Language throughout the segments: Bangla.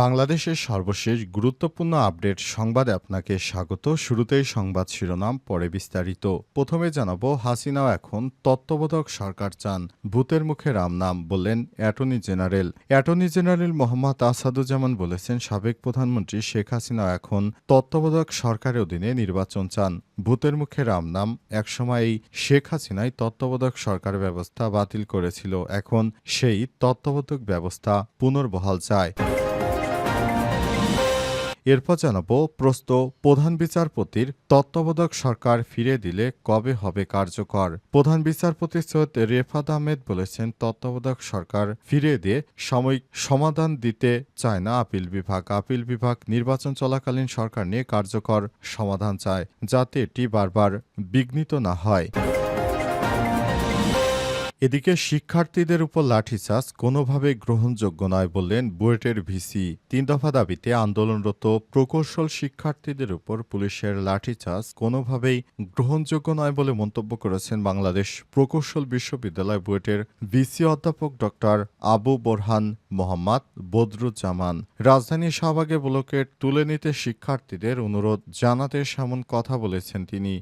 বাংলাদেশের সর্বশেষ গুরুত্বপূর্ণ আপডেট সংবাদে আপনাকে স্বাগত। শুরুতেই সংবাদ শিরোনাম, পরে বিস্তারিত। প্রথমে জানাব, হাসিনাও এখন তত্ত্ববোধক সরকার চান। ভূতের মুখে রাম নাম বললেন attorney general. Attorney general Mohammad Asaduzzaman বলেছেন, সাবেক প্রধানমন্ত্রী শেখ হাসিনা এখন তত্ত্ববোধক সরকারের অধীনে নির্বাচন চান। ভূতের মুখে রাম নাম একসময় এই শেখ হাসিনাই তত্ত্ববোধক সরকার ব্যবস্থা বাতিল করেছিল। এখন সেই তত্ত্ববোধক ব্যবস্থা পুনর্বহাল চায়। এরপর জানাব, প্রস্ত প্রধান বিচারপতির তত্ত্বাবধায়ক সরকার ফিরে দিলে কবে হবে কার্যকর? প্রধান বিচারপতি সৈয়দ রেফাত আহমেদ বলেছেন, তত্ত্বাবধায়ক সরকার ফিরে দিয়ে সাময়িক সমাধান দিতে চায় না আপিল বিভাগ। আপিল বিভাগ নির্বাচন চলাকালীন সরকার নিয়ে কার্যকর সমাধান চায়, যাতে এটি বারবার বিঘ্নিত না হয়। এদিকে শিক্ষার্থীদের উপর লাঠিচার্জ কোনোভাবে গ্রহণযোগ্য নয় বললেন বুয়েটের ভিসি। তিন দফা দাবিতে আন্দোলনরত প্রকৌশল শিক্ষার্থীদের উপর পুলিশের লাঠিচার্জ কোনোভাবেই গ্রহণযোগ্য নয় বলে মন্তব্য করেছেন বাংলাদেশ প্রকৌশল বিশ্ববিদ্যালয় বুয়েটের ভিসি অধ্যাপক ডক্টর আবু বোরহান মোহাম্মদ বদরুজ্জামান। রাজধানী শাহবাগে ব্লকের তুলে নিতে শিক্ষার্থীদের অনুরোধ জানাতে সেমন কথা বলেছেন তিনি।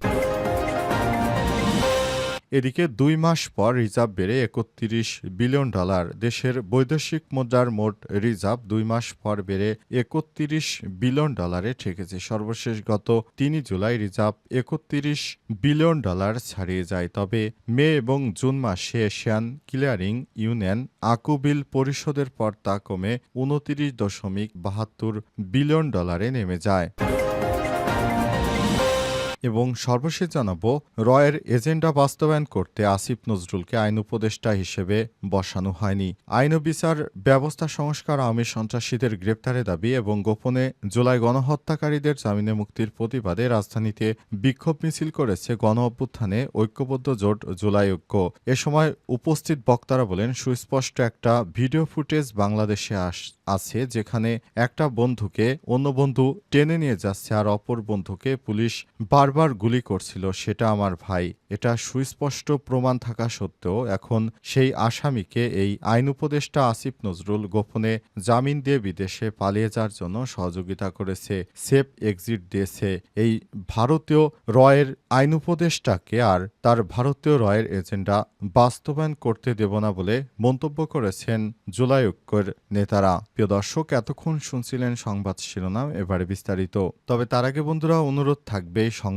এদিকে দুই মাস পর রিজার্ভ বেড়ে একত্রিশ বিলিয়ন ডলার। দেশের বৈদেশিক মুদ্রার মোট রিজার্ভ দুই মাস পর বেড়ে একত্রিশ বিলিয়ন ডলারে ঠেকেছে। সর্বশেষ গত তিনই জুলাই রিজার্ভ একত্রিশ বিলিয়ন ডলার ছাড়িয়ে যায়। তবে মে এবং জুন মাসে এশিয়ান ক্লিয়ারিং ইউনিয়ন আকুবিল পরিশোধের পর তা কমে উনতিরিশ দশমিক বাহাত্তর বিলিয়ন ডলারে নেমে যায়। এবং সর্বশেষ জানাব, রয়ের এজেন্ডা বাস্তবায়ন করতে আসিফ নজরুলকে আইন উপদেষ্টা হিসেবে বসানো হয়নি। আইন বিচার ব্যবস্থা সংস্কার আওয়ামী সন্ত্রাসীদের গ্রেপ্তারের দাবি এবং গোপনে জুলাই গণহত্যাকারীদের জামিনে মুক্তির প্রতিবাদে রাজধানীতে বিক্ষোভ মিছিল করেছে গণ অভ্যুত্থানে ঐক্যবদ্ধ জোট জুলাই ঐক্য। এ সময় উপস্থিত বক্তারা বলেন, সুস্পষ্ট একটা ভিডিও ফুটেজ বাংলাদেশে আস, আছে যেখানে একটা বন্ধুকে অন্য বন্ধু টেনে নিয়ে যাচ্ছে আর অপর বন্ধুকে পুলিশ বারবার গুলি করছিল সেটা আমার ভাই। এটা সুস্পষ্ট প্রমাণ থাকা সত্ত্বেও এখন সেই আসামিকে এই আইন উপদেষ্টা আসিফ নজরুল গোপনে জামিন দিয়ে বিদেশে পালিয়ে যাওয়ার জন্য সহযোগিতা করেছে, সেফ এক্সিট দিয়েছে। এই ভারতীয় রয়ের আইন উপদেষ্টাকে আর তার ভারতীয় রয়ের এজেন্ডা বাস্তবায়ন করতে দেব না বলে মন্তব্য করেছেন জুলাই ঐক্যের নেতারা। প্রিয় দর্শক, এতক্ষণ শুনছিলেন সংবাদ শিরোনাম, এবারে বিস্তারিত। তবে তার আগে বন্ধুরা, অনুরোধ থাকবে এই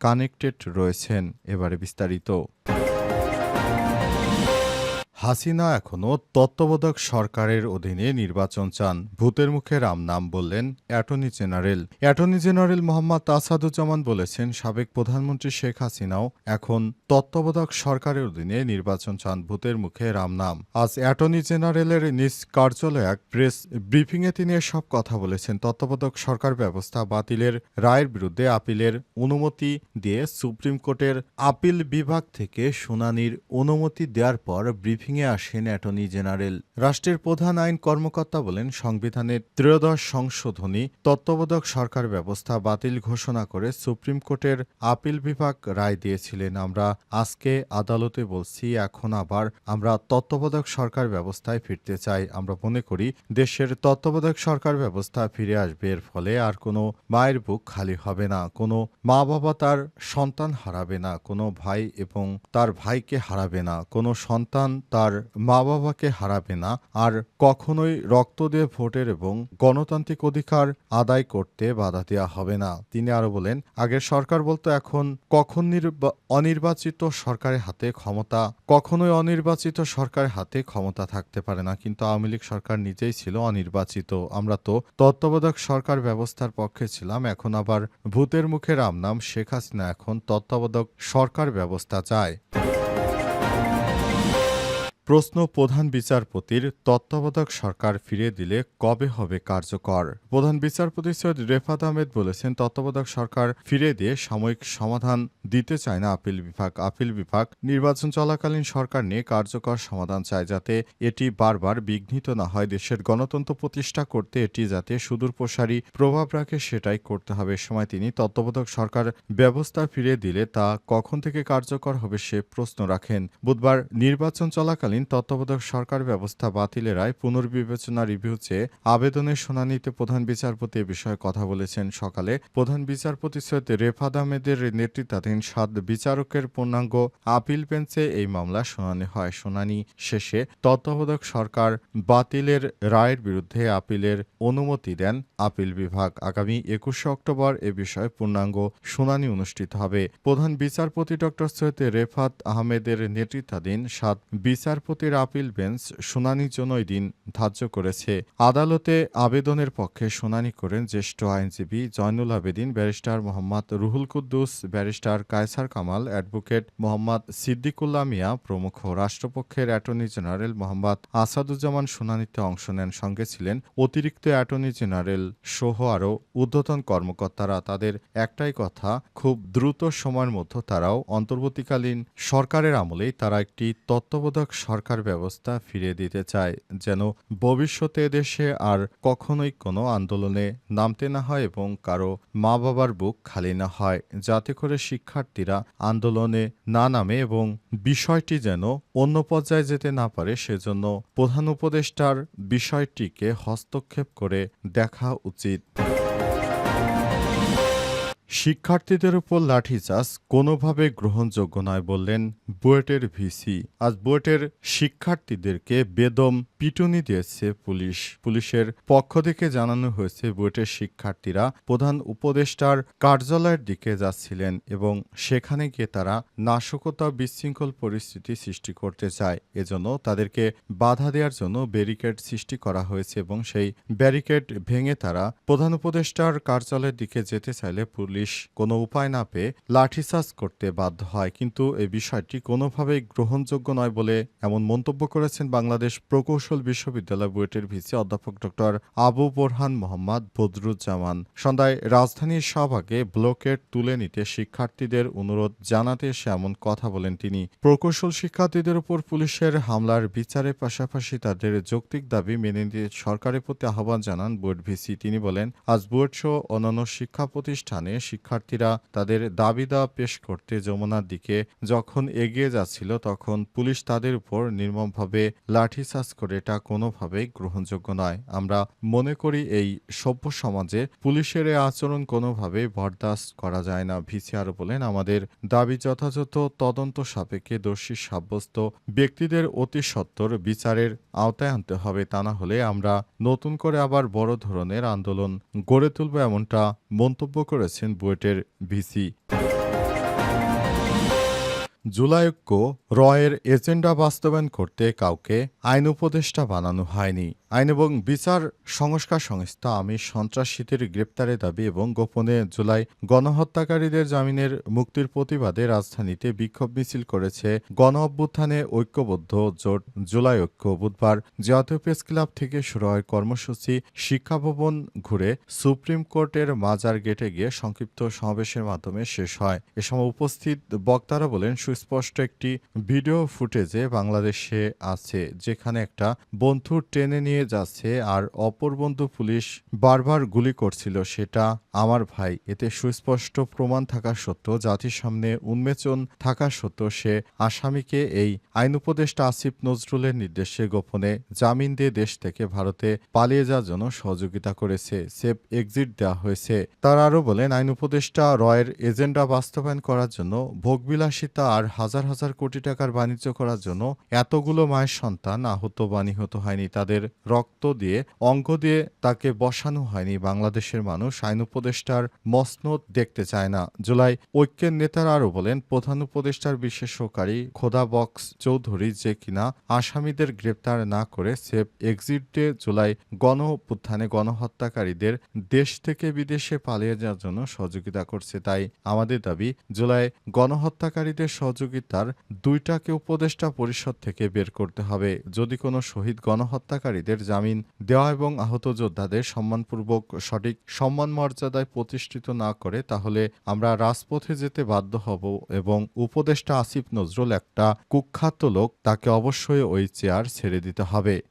কানেক্টেড রয়েছেন এবারে বিস্তারিত। হাসিনা এখনও তত্ত্বাবধায়ক সরকারের অধীনে নির্বাচন চান। ভূতের মুখে রাম নাম বললেন attorney general. Attorney general Mohammad Asaduzzaman বলেছেন, সাবেক প্রধানমন্ত্রী শেখ হাসিনাও এখন তত্ত্বাবধায়ক সরকারের অধীনে নির্বাচন চান। ভূতের মুখে রাম নাম। আজ অ্যাটর্নি জেনারেলের নিজ কার্যালয়ে এক প্রেস ব্রিফিংয়ে তিনি সব কথা বলেছেন। তত্ত্বাবধায়ক সরকার ব্যবস্থা বাতিলের রায়ের বিরুদ্ধে আপিলের অনুমতি দিয়ে সুপ্রিম কোর্টের আপিল বিভাগ থেকে শুনানির অনুমতি দেওয়ার পর ব্রিফিং ব্রিফিংয়ে আসেন অ্যাটর্নি জেনারেল। রাষ্ট্রের প্রধান আইন কর্মকর্তা বলেন, সংবিধানের ত্রয়োদশ সংশোধনী তত্ত্বাবধায়ক সরকার ব্যবস্থা বাতিল ঘোষণা করে সুপ্রিম কোর্টের আপিল বিভাগ রায় দিয়েছিলেন। আমরা আজকে আদালতে বলছি, এখন আবার আমরা তত্ত্বাবধায়ক সরকার ব্যবস্থায় ফিরতে চাই। আমরা মনে করি, দেশের তত্ত্বাবধায়ক সরকার ব্যবস্থা ফিরে আসবে, এর ফলে আর কোনো মায়ের বুক খালি হবে না, কোনো মা বাবা তার সন্তান হারাবে না, কোনো ভাই এবং তার ভাইকে হারাবে না, কোনো সন্তান তার তার মা বাবাকে হারাবে না আর কখনোই রক্ত দিয়ে ভোটের এবং গণতান্ত্রিক অধিকার আদায় করতে বাধা দেওয়া হবে না। তিনি আরও বলেন, আগের সরকার বলতো এখন কখন নির্বা- অনির্বাচিত সরকারের হাতে ক্ষমতা, কখনোই অনির্বাচিত সরকারের হাতে ক্ষমতা থাকতে পারে না। কিন্তু আওয়ামী লীগ সরকার নিজেই ছিল অনির্বাচিত। আমরা তো তত্ত্বাবধায়ক সরকার ব্যবস্থার পক্ষে ছিলাম, এখন আবার ভূতের মুখে রাম নাম শেখ হাসিনা এখন তত্ত্বাবধায়ক সরকার ব্যবস্থা চায়। প্রশ্ন প্রধান বিচারপতির তত্ত্বাবধায়ক সরকার ফিরিয়ে দিলে কবে হবে কার্যকর? প্রধান বিচারপতি সৈয়দ রেফাত আহমেদ বলেছেন, তত্ত্বাবধায়ক সরকার ফিরিয়ে দিয়ে সাময়িক সমাধান দিতে চায় না আপিল বিভাগ। আপিল বিভাগ নির্বাচন চলাকালীন সরকার নিয়ে কার্যকর সমাধান চায় যাতে এটি বারবার বিঘ্নিত না হয়। দেশের গণতন্ত্র প্রতিষ্ঠা করতে এটি যাতে সুদূর প্রসারী প্রভাব রাখে সেটাই করতে হবে। সময় তিনি তত্ত্বাবধায়ক সরকার ব্যবস্থা ফিরিয়ে দিলে তা কখন থেকে কার্যকর হবে সে প্রশ্ন রাখেন। বুধবার নির্বাচন চলাকালীন তত্ত্বাবধায়ক সরকার ব্যবস্থা বাতিলের রায় পুনর্বিবেচনা রিভিউ চেয়ে আবেদনের শুনানিতে প্রধান বিচারপতি এ বিষয়ে কথা বলেছেন। সকালে প্রধান বিচারপতি সৈয়দ রেফাত আহমেদের নেতৃত্বাধীন সাত বিচারকের পূর্ণাঙ্গ আপিল বেঞ্চে এই মামলা শুনানি হয়। শুনানি শেষে তত্ত্বাবধায়ক সরকার বাতিলের রায়ের বিরুদ্ধে আপিলের অনুমতি দেন আপিল বিভাগ। আগামী একুশে অক্টোবর এ বিষয়ে পূর্ণাঙ্গ শুনানি অনুষ্ঠিত হবে। প্রধান বিচারপতি ড সৈয়দ রেফাত আহমেদের নেতৃত্বাধীন সাত বিচারপতির আপিল বেঞ্চ শুনানির জন্য দিন ধার্য করেছে। আদালতে আবেদনের পক্ষে শুনানি করেন জ্যেষ্ঠ আইনজীবী Joynal Abedin, barrister Mohammad Ruhul Quddus, barrister Kaiser Kamal, advocate Mohammad Siddiqullah Mia, প্রমুখ রাষ্ট্রপক্ষের অ্যাটর্নি জেনারেল মোহাম্মদ আসাদুজ্জামান শুনানিতে অংশ নেন। সঙ্গে ছিলেন অতিরিক্ত অ্যাটর্নি জেনারেল সহ আরও ঊর্ধ্বতন কর্মকর্তারা। তাদের একটাই কথা, খুব দ্রুত সময়ের মধ্যে তারাও অন্তর্বর্তীকালীন সরকারের আমলেই তারা একটি তত্ত্বাবধায়ক সরকার ব্যবস্থা ফিরিয়ে দিতে চায়, যেন ভবিষ্যতে দেশে আর কখনোই কোনো আন্দোলনে নামতে না হয় এবং কারও মা বাবার বুক খালি না হয়, যাতে করে শিক্ষার্থীরা আন্দোলনে না নামে এবং বিষয়টি যেন অন্য পর্যায়ে যেতে না পারে, সেজন্য প্রধান উপদেষ্টার বিষয়টিকে হস্তক্ষেপ করে দেখা উচিত। শিক্ষার্থীদের উপর লাঠিচার্জ কোনোভাবে গ্রহণযোগ্য নয় বললেন বুয়েটের ভিসি। আজ বুয়েটের শিক্ষার্থীদেরকে বেদম পিটুনি দিয়েছে পুলিশ। পুলিশের পক্ষ থেকে জানানো হয়েছে বুয়েটের শিক্ষার্থীরা প্রধান উপদেষ্টার কার্যালয়ের দিকে যাচ্ছিলেন এবং সেখানে গিয়ে তারা নাশকতা বিশৃঙ্খল পরিস্থিতি সৃষ্টি করতে চায়। এজন্য তাদেরকে বাধা দেওয়ার জন্য ব্যারিকেড সৃষ্টি করা হয়েছে এবং সেই ব্যারিকেড ভেঙে তারা প্রধান উপদেষ্টার কার্যালয়ের দিকে যেতে চাইলে পুলিশ কোনো উপায় না পেয়ে লাঠিচার্জ করতে বাধ্য হয়। কিন্তু এই বিষয়টি কোনোভাবেই গ্রহণযোগ্য নয় বলে এমন মন্তব্য করেছেন বাংলাদেশ প্রকৌশল বিশ্ববিদ্যালয় বুয়েটের ভিসি অধ্যাপক ডক্টর আবু বোরহান মোহাম্মদ বদরুজ্জামান। সন্ধ্যায় রাজধানীর শাহবাগে ব্লকেট তুলে নিতে শিক্ষার্থীদের অনুরোধ জানাতে এসে এমন কথা বলেন তিনি। প্রকৌশল শিক্ষার্থীদের উপর পুলিশের হামলার বিচারের পাশাপাশি তাদের যৌক্তিক দাবি মেনে নিতে সরকারের প্রতি আহ্বান জানান বুয়েট ভিসি। তিনি বলেন, আজ বুয়েট সহ অন্যান্য শিক্ষা প্রতিষ্ঠানে শিক্ষার্থীরা তাদের দাবি দাওয়া পেশ করতে যমুনার দিকে যখন এগিয়ে যাচ্ছিল, তখন পুলিশ তাদের উপর নির্মমভাবে লাঠিচার্জ করে এটা কোনোভাবেই গ্রহণযোগ্য নয়। আমরা মনে করি এই সভ্য সমাজে পুলিশের এই আচরণ কোনোভাবে বরদাস্ত করা যায় না। ভিসি আরও বলেন, আমাদের দাবি যথাযথ, তদন্ত সাপেক্ষে দোষী সাব্যস্ত ব্যক্তিদের অতি সত্বর বিচারের আওতায় আনতে হবে। তা না হলে আমরা নতুন করে আবার বড় ধরনের আন্দোলন গড়ে তুলব এমনটা মন্তব্য করেছেন বুয়েটের ভিসি। জুলাইক্য রয়ের এজেন্ডা বাস্তবায়ন করতে কাউকে আইন উপদেষ্টা বানানো হয়নি। আইন এবং বিচার সংস্কার সংস্থা আমি সন্ত্রাসীদের গ্রেপ্তারের দাবি এবং গোপনে জুলাই গণহত্যাকারীদের জামিনের মুক্তির প্রতিবাদে রাজধানীতে বিক্ষোভ মিছিল করেছে গণ অভ্যুত্থানে ঐক্যবদ্ধ জোট জুলাই ঐক্য। বুধবার জাতীয় প্রেস ক্লাব থেকে শুরু হয় কর্মসূচি। শিক্ষা ভবন ঘুরে সুপ্রিম কোর্টের মাজার গেটে গিয়ে সংক্ষিপ্ত সমাবেশের মাধ্যমে শেষ হয়। এ সময় উপস্থিত বক্তারা বলেন, সুস্পষ্ট একটি ভিডিও ফুটেজে বাংলাদেশে আছে, যেখানে একটা বন্ধু টেনে নিয়ে নিয়ে যাচ্ছে আর অপর বন্ধু পুলিশ বারবার গুলি করছিল সেটা আমার ভাই। এতে সুস্পষ্ট প্রমাণ থাকা সত্ত্বেও, জাতির সামনে উন্মেচন থাকা সত্ত্বেও সে আসামিকে এই আইন উপদেষ্টা আসিফ নজরুলের নির্দেশে গোপনে জামিন দিয়ে দেশ থেকে ভারতে পালিয়ে যাওয়ার জন্য সহযোগিতা করেছে। সেফ এক্সিট দেওয়া হয়েছে। তার আরও বলেন, আইন উপদেষ্টা রয়ের এজেন্ডা বাস্তবায়ন করার জন্য, ভোগবিলাসিতা আর হাজার হাজার কোটি টাকার বাণিজ্য করার জন্য এতগুলো মায়ের সন্তান আহত বা নিহত হয়নি। তাদের রক্ত দিয়ে, অঙ্গ দিয়ে তাকে বসানো হয়নি। বাংলাদেশের মানুষ আইন উপদেষ্টার মসনদ দেখতে চায় না। জুলাই ঐক্যের নেতারা আরও বলেন, প্রধান উপদেষ্টার বিশেষ সহকারী খোদা বক্স চৌধুরী যে কিনা আসামিদের গ্রেপ্তার না করে সেফ এক্সিট জুলাই গণ গণহত্যাকারীদের দেশ থেকে বিদেশে পালিয়ে যাওয়ার জন্য সহযোগিতা করছে। তাই আমাদের দাবি, জুলাই গণহত্যাকারীদের সহযোগিতার দুইটাকে উপদেষ্টা পরিষদ থেকে বের করতে হবে। যদি কোনো শহীদ গণহত্যাকারীদের জামিন দেওয়া এবং আহত যোদ্ধাদের সম্মানপূর্বক সঠিক সম্মান মর্যাদায় প্রতিষ্ঠিত না করে তাহলে আমরা রাজপথে যেতে বাধ্য হব এবং উপদেষ্টা আসিফ নজরুল একটা কুখ্যাত লোক তাকে অবশ্যই ওই চেয়ার ছেড়ে দিতে হবে।